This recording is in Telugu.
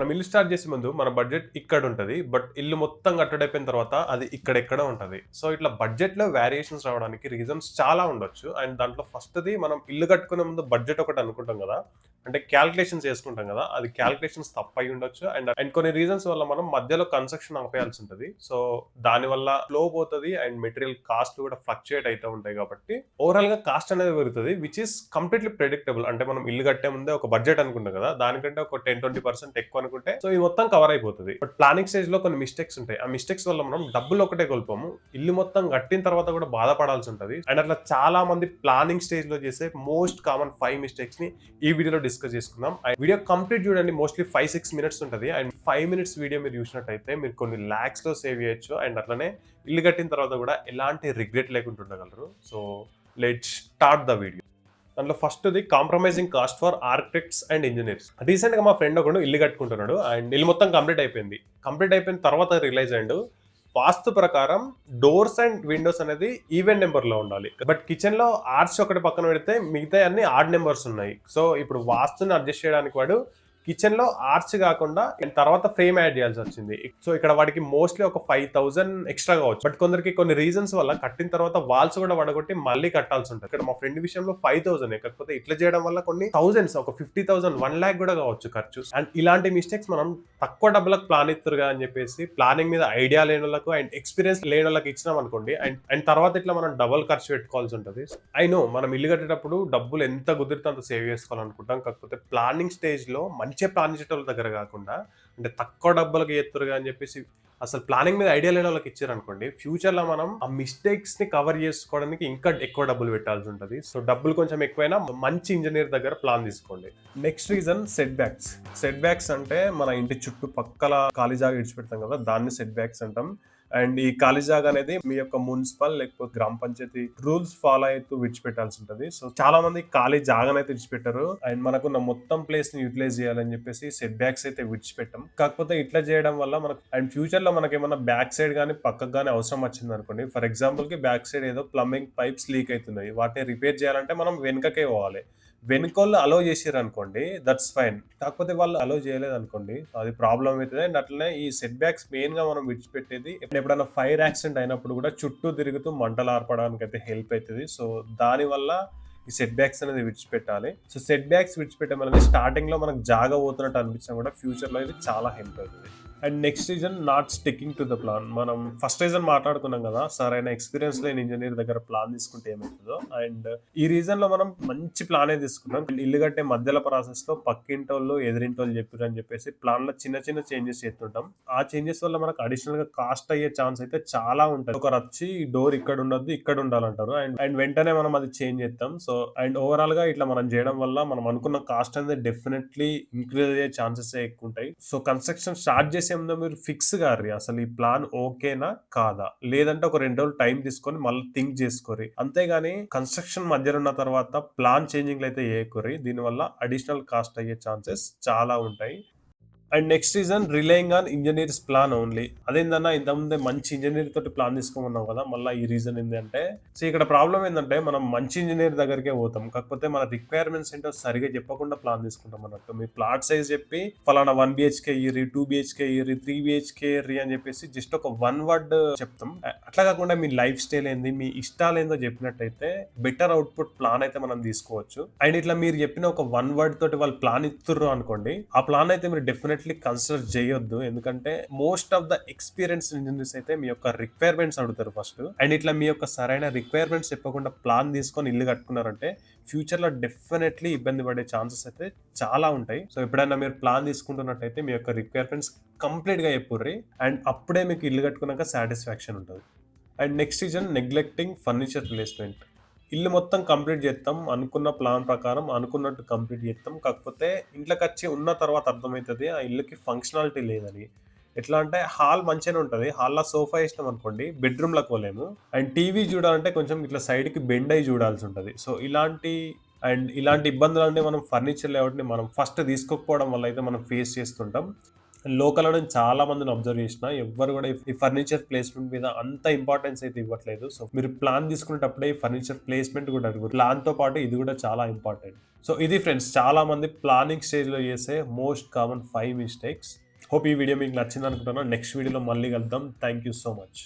మనం ఇల్లు స్టార్ట్ చేసే ముందు మన బడ్జెట్ ఇక్కడ ఉంటుంది బట్ ఇల్లు మొత్తం కట్టడైపోయిన తర్వాత అది ఇక్కడెక్కడ ఉంటుంది. సో ఇట్లా బడ్జెట్లో వేరియేషన్స్ రావడానికి రీజన్స్ చాలా ఉండొచ్చు. అండ్ దాంట్లో ఫస్ట్ది మనం ఇల్లు కట్టుకునే ముందు బడ్జెట్ ఒకటి అనుకుంటాం కదా అంటే క్యాల్కులేషన్స్ చేసుకుంటాం కదా అది క్యాల్కులేషన్స్ తప్పై ఉండొచ్చు. అండ్ అండ్ కొన్ని రీజన్స్ వల్ల మనం మధ్యలో కన్స్ట్రక్షన్ ఆపేయాల్సి ఉంటుంది సో దానివల్ల ఫ్లో పోతుంది అండ్ మెటీరియల్ కాస్ట్ కూడా ఫ్లక్చుయేట్ అవుతూ ఉంటాయి కాబట్టి ఓవరాల్గా కాస్ట్ అనేది పెరుగుతుంది విచ్ ఇస్ కంప్లీట్లీ ప్రెడిక్టబుల్ అంటే మనం ఇల్లు కట్టే ముందే ఒక బడ్జెట్ అనుకుంటాం కదా దానికంటే ఒక టెన్ ట్వంటీ పర్సెంట్ ఎక్కువ అనుకుంటే. సో ఇది మొత్తం కవర్ అయిపోతుంది. బట్ ప్లానింగ్ స్టేజ్లో కొన్ని మిస్టేక్స్ ఉంటాయి. ఆ మిస్టేక్స్ వల్ల మనం డబ్బులు ఒకటే కోల్పోము. ఇల్లు మొత్తం కట్టిన తర్వాత కూడా బాధపడాల్సి ఉంటుంది. అండ్ అట్లా చాలా మంది ప్లానింగ్ స్టేజ్లో చేసే మోస్ట్ కామన్ ఫైవ్ మిస్టేక్స్ని ఈ వీడియోలో డిస్కస్ చేసుకుందాం. వీడియో కంప్లీట్ చూడండి. మోస్ట్లీ ఫైవ్ సిక్స్ మినిట్స్ ఉంటుంది. అండ్ ఫైవ్ మినిట్స్ వీడియో మీరు చూసినట్టయితే మీరు కొన్ని ల్యాక్స్లో సేవ్ చేయొచ్చు. అండ్ అట్లనే ఇల్లు కట్టిన తర్వాత కూడా ఎలాంటి రిగ్రెట్ లేకుండా ఉండగలరు. So let start the video దాంట్లో ఫస్ట్ది compromising cost for architects and engineers రీసెంట్గా మా ఫ్రెండ్ ఒకడు ఇల్లు కట్టుకుంటున్నాడు. అండ్ ఇల్లు మొత్తం కంప్లీట్ అయిపోయింది. కంప్లీట్ అయిపోయిన తర్వాత రిలైజ్ అయ్యాడు వాస్తు ప్రకారం డోర్స్ అండ్ విండోస్ అనేది ఈవెన్ నెంబర్లో ఉండాలి. బట్ కిచెన్లో ఆర్చ్ ఒకటి పక్కన పెడితే మిగతా అన్ని ఆడ్ నెంబర్స్ ఉన్నాయి. సో ఇప్పుడు వాస్తుని అడ్జస్ట్ చేయడానికి వాడు కిచెన్లో ఆర్చ్ కాకుండా తర్వాత ఫ్రేమ్ యాడ్ చేయాల్సి వచ్చింది. సో ఇక్కడ వాడికి మోస్ట్లీ ఒక ఫైవ్ థౌసండ్ ఎక్స్ట్రా కావచ్చు. బట్ కొందరికి కొన్ని రీజన్స్ వల్ల కట్టిన తర్వాత వాల్స్ కూడా వడగొట్టి మళ్ళీ కట్టాల్సి ఉంటుంది. ఇక్కడ మా ఫ్రెండ్ విషయంలో ఫైవ్ థౌసండ్ కాకపోతే ఇట్లా చేయడం వల్ల కొన్ని థౌసండ్స్ ఒక ఫిఫ్టీ థౌసండ్ వన్ ల్యాక్ కూడా కావచ్చు ఖర్చు. అండ్ ఇలాంటి మిస్టేక్స్ మనం తక్కువ డబ్బులకు ప్లాన్ ఇస్తురుగా అని చెప్పేసి ప్లానింగ్ మీద ఐడియా లేని వాళ్ళకు అండ్ ఎక్స్పీరియన్స్ లేని వాళ్ళకి ఇచ్చినాం అనుకోండి. అండ్ అండ్ తర్వాత ఇట్లా మనం డబల్ ఖర్చు పెట్టుకోవాల్సి ఉంటుంది. ఐ నో మనం ఇల్లు కట్టేటప్పుడు డబ్బులు ఎంత కుదిరితే అంత సేవ్ చేసుకోవాలనుకుంటాం. కాకపోతే ప్లానింగ్ స్టేజ్లో మంచిగా ప్లాన్ చేసేటోళ్ళ దగ్గర కాకుండా అంటే తక్కువ డబ్బులకు ఎత్తురుగా అని చెప్పేసి అసలు ప్లానింగ్ మీద ఐడియా లేని వాళ్ళకి ఇచ్చారనుకోండి ఫ్యూచర్లో మనం ఆ మిస్టేక్స్ని కవర్ చేసుకోవడానికి ఇంకా ఎక్కువ డబ్బులు పెట్టాల్సి ఉంటుంది. సో డబ్బులు కొంచెం ఎక్కువైనా మంచి ఇంజనీర్ దగ్గర ప్లాన్ తీసుకోండి. Next reason setbacks setbacks అంటే మన ఇంటి చుట్టుపక్కల ఖాళీ జాగా ఇడిచిపెడతాం కదా దాన్ని సెట్ బ్యాక్స్ అంటాం. అండ్ ఈ ఖాళీ జాగా అనేది మీ యొక్క మున్సిపల్ లేకపోతే గ్రామ పంచాయతీ రూల్స్ ఫాలో అవుతూ విడిచిపెట్టాల్సి ఉంటుంది. సో చాలా మంది ఖాళీ జాగానైతే విడిచిపెట్టారు అండ్ మనకున్న మొత్తం ప్లేస్ని యూటిలైజ్ చేయాలని చెప్పేసి సెట్ బ్యాక్స్ అయితే విడిచిపెట్టాం. కాకపోతే ఇట్లా చేయడం వల్ల మనకు అండ్ ఫ్యూచర్లో మనకి ఏమైనా బ్యాక్ సైడ్ కానీ పక్కకు కానీ అవసరం వచ్చింది అనుకోండి. ఫర్ ఎగ్జాంపుల్కి బ్యాక్ సైడ్ ఏదో ప్లంబింగ్ పైప్స్ లీక్ అవుతున్నాయి. వాటిని రిపేర్ చేయాలంటే మనం వెనుకకే పోవాలి. వెనుకోళ్ళు అలో చేసారు అనుకోండి దట్స్ ఫైన్ కాకపోతే వాళ్ళు అలో చేయలేదు అనుకోండి అది ప్రాబ్లం అవుతుంది. అండ్ అట్లనే ఈ సెట్ బ్యాక్స్ మెయిన్గా మనం విడిచిపెట్టేది ఎప్పుడైనా ఫైర్ యాక్సిడెంట్ అయినప్పుడు కూడా చుట్టూ తిరుగుతూ మంటలు ఆర్పడానికి అయితే హెల్ప్ అవుతుంది సో దానివల్ల ఈ సెట్ బ్యాక్స్ అనేది విడిచిపెట్టాలి. సో సెట్ బ్యాక్స్ విడిచిపెట్టడం అనేది స్టార్టింగ్లో మనకు జాగా పోతున్నట్టు అనిపించినా కూడా ఫ్యూచర్లో ఇది చాలా హెల్ప్ అవుతుంది. And next reason not sticking to the plan మనం ఫస్ట్ రీజన్ మాట్లాడుకున్నాం కదా సరైన ఎక్స్పీరియన్స్ లేని ఇంజనీర్ దగ్గర ప్లాన్ తీసుకుంటే ఏమవుతుందో. అండ్ ఈ రీజన్లో మనం మంచి ప్లానే తీసుకున్నాం. అండ్ ఇల్లు కట్టే మధ్యలో ప్రాసెస్లో పక్కింటోళ్ళు ఎదిరింటోళ్ళు చెప్పారు అని చెప్పేసి ప్లాన్లో చిన్న చిన్న చేంజెస్ చేస్తుంటాం. ఆ చేంజెస్ వల్ల మనకు అడిషనల్గా కాస్ట్ అయ్యే ఛాన్స్ అయితే చాలా ఉంటుంది. ఒకరు వచ్చి డోర్ ఇక్కడ ఉండొద్దు ఇక్కడ ఉండాలంటారు. అండ్ అండ్ వెంటనే మనం అది చేంజ్ చేస్తాం. సో అండ్ ఓవరాల్గా ఇట్లా మనం చేయడం వల్ల మనం అనుకున్న కాస్ట్ అనేది డెఫినెట్లీ ఇంక్రీజ్ అయ్యే ఛాన్సెస్ ఎక్కువ ఉంటాయి. సో కన్స్ట్రక్షన్ స్టార్ట్ చేసి ముందు మీరు ఫిక్స్ గారి అసలు ఈ ప్లాన్ ఓకేనా కాదా? లేదంటే ఒక రెండు రోజులు టైం తీసుకొని మళ్ళీ థింక్ చేసుకోరి. అంతేగాని కన్స్ట్రక్షన్ మధ్యలో ఉన్న తర్వాత ప్లాన్ చేంజింగ్ అయితే చేయకూరి దీనివల్ల అడిషనల్ కాస్ట్ అయ్యే ఛాన్సెస్ చాలా ఉంటాయి. And next reason relying on engineers plan only. అదేందన్నా ఇంతకుముందే మంచి ఇంజనీర్ తోటి ప్లాన్ తీసుకోమన్నాం కదా మళ్ళీ ఈ రీజన్ ఏంటంటే సో ఇక్కడ ప్రాబ్లం ఏంటంటే మనం మంచి ఇంజనీర్ దగ్గరికే పోతాం. కాకపోతే మన రిక్వైర్మెంట్స్ ఏంటో సరిగా చెప్పకుండా ప్లాన్ తీసుకుంటాం అన్నట్టు. మీ ప్లాట్ సైజ్ చెప్పి ఫలానా one BHK or two BHK or three BHK year అని చెప్పేసి జస్ట్ ఒక వన్ వర్డ్ చెప్తాం. అట్లా కాకుండా మీ లైఫ్ స్టైల్ ఏంది మీ ఇష్టాలు ఏందో చెప్పినట్టయితే బెటర్ అవుట్పుట్ ప్లాన్ అయితే మనం తీసుకోవచ్చు. అండ్ ఇట్లా మీరు చెప్పిన ఒక వన్ వర్డ్ తోటి వాళ్ళు ప్లాన్ ఇస్తుర్రు అనుకోండి ఆ ప్లాన్ అయితే మీరు డెఫినెట్ డెఫినెట్లీ కన్సిడర్ చేయొద్దు. ఎందుకంటే most of the experience engineers అయితే మీ యొక్క రిక్వైర్మెంట్స్ అడుగుతారు ఫస్ట్ అండ్ ఇట్లా మీ యొక్క సరైన రిక్వైర్మెంట్స్ చెప్పకుండా ప్లాన్ తీసుకొని ఇల్లు కట్టుకున్నారంటే ఫ్యూచర్లో డెఫినెట్లీ ఇబ్బంది పడే ఛాన్సెస్ అయితే చాలా ఉంటాయి. సో ఎప్పుడైనా మీరు ప్లాన్ తీసుకుంటున్నట్టయితే మీ యొక్క రిక్వైర్మెంట్స్ కంప్లీట్గా చెప్పుర్రి. అండ్ అప్పుడే మీకు ఇల్లు కట్టుకున్నాక సాటిస్ఫాక్షన్ ఉంటుంది. And next reason neglecting furniture placement ఇల్లు మొత్తం కంప్లీట్ చేస్తాం అనుకున్న ప్లాన్ ప్రకారం అనుకున్నట్టు కంప్లీట్ చేస్తాం కాకపోతే ఇంట్లోకి వచ్చి ఉన్న తర్వాత అర్థమవుతుంది ఆ ఇల్లుకి ఫంక్షనాలిటీ లేదని. ఎట్లా అంటే హాల్ మంచిగానే ఉంటుంది. హాల్లో సోఫా వేసినాం అనుకోండి బెడ్రూమ్లో పోలేము. అండ్ టీవీ చూడాలంటే కొంచెం ఇట్లా సైడ్కి బెండ్ అయి చూడాల్సి ఉంటుంది. సో ఇలాంటి అండ్ ఇలాంటి ఇబ్బందులు అంటే మనం ఫర్నిచర్ లేఅవుట్ని మనం ఫస్ట్ తీసుకోకపోవడం వల్ల అయితే మనం ఫేస్ చేస్తుంటాం. లోకల్ నేను చాలా మందిని అబ్జర్వ్ చేసిన ఎవ్వరు కూడా ఈ ఫర్నిచర్ ప్లేస్మెంట్ మీద అంత ఇంపార్టెన్స్ అయితే ఇవ్వట్లేదు. సో మీరు ప్లాన్ తీసుకునేటప్పుడే ఈ ఫర్నిచర్ ప్లేస్మెంట్ కూడా అడుగు. ప్లాన్తో పాటు ఇది కూడా చాలా ఇంపార్టెంట్ సో ఇది ఫ్రెండ్స్ చాలా మంది ప్లానింగ్ స్టేజ్లో చేసే most common five mistakes hope ఈ వీడియో మీకు నచ్చింది అనుకుంటున్నాను నెక్స్ట్ వీడియోలో మళ్ళీ కలుద్దాం. Thank you so much